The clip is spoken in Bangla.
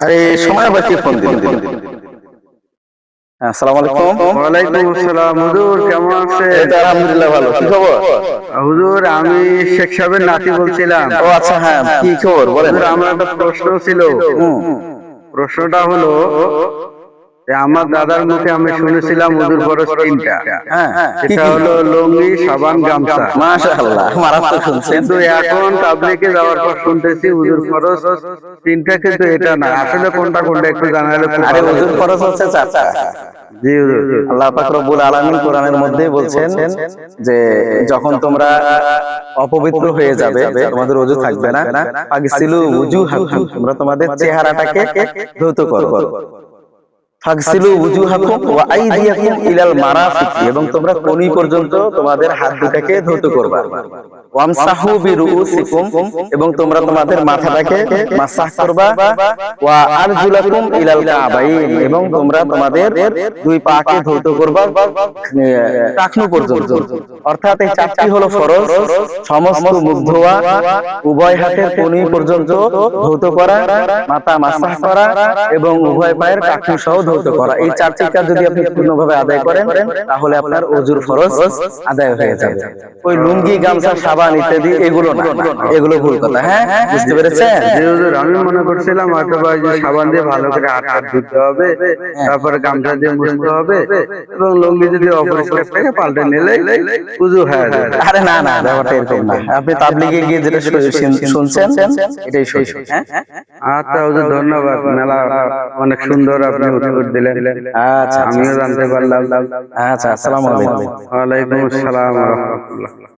আরে সময় বাঁচিয়ে ফোন দিন। হ্যাঁ আসসালামু আলাইকুম ওয়ালাইকুম আসসালাম। হুজুর কেমন আছে এই তো আলহামদুলিল্লাহ ভালো। কি খবর? হুজুর আমি শেখ সাহেবের নাতি বলছিলাম। ও আচ্ছা হ্যাঁ কি খবর? বলেন। হুজুর আমার একটা প্রশ্ন ছিল। প্রশ্নটা হলো আমার দাদার মুখে আমি শুনেছিলাম হুজুর খরচ তিনটা। হ্যাঁ সেটা হলো লুঙ্গি সাবান গামছা। মাশাআল্লাহ মারাত্মক শুনছেন কিন্তু এখন তাবলিকে যাওয়ার পর শুনতেছি খরচ তিনটা কিন্তু এটা না। আসলে কোনটা কোনটা একটু জানালে আরে খরচ হচ্ছে চারটা। জি আল্লাহ পাক রব্বুল আলামিন কোরআনের মধ্যে বলছেন যে যখন তোমরা অপবিত্র হয়ে যাবে তোমাদের ওযু থাকবে না। ফাগসিলু উজুহাকুম তোমরা তোমাদের চেহারাটাকে ধৌত করো। ইলাল এবং তোমরা কোনি পর্যন্ত তোমাদের হাত দুটাকে ধৌত করবা। ওয়ামসাহু বিরুসিকুম এবং তোমরা তোমাদের মাথাটাকে মাসাহ করবা। ওয়া আরজুলাকুম ইলাল কাবাইন। এবং তোমরা তোমাদের দুই পাকে ধৌত করবা টাকনু পর্যন্ত। অর্থাৎ এই চারটি হলো ফরজ। সমস্ত মুখ ধোয়া উভয় হাতের কোনি পর্যন্ত ধৌত করা মাথা মাসাহ করা এবং উভয় পায়ের টাকনু সহ ধৌত করা। এই চারটি কাজ যদি আপনি পূর্ণভাবে আদায় করেন তাহলে আপনার অজুর ফরজ আদায় হয়ে যাবে। ওই লুঙ্গি গামছা সাবান ইত্যাদি এগুলো না। এগুলো ভুল কথা হ্যাঁ? বুঝতে পেরেছেন? আমি মনে করছিলাম হয়তো বা ওই যে সাবান দিয়ে ভালো করে ধুতে হবে তারপরে গামছা দিয়ে মুছতে হবে এবং লুঙ্গি যদি অপরিষ্কার থাকে পাল্টে নিলে উজু হয়ে যাবে। আরে না না ব্যাপারটা এরকম না। আপনি তাবলিগে গিয়ে যেটা শুনছেন এটাই হ্যাঁ আচ্ছা ধন্যবাদ মেলা অনেক সুন্দর আপনি দিলেন। আচ্ছা আমিও জানতে পারলাম আচ্ছা আসসালামু আলাইকুম। আসসালাম রহমতুল্লাহ।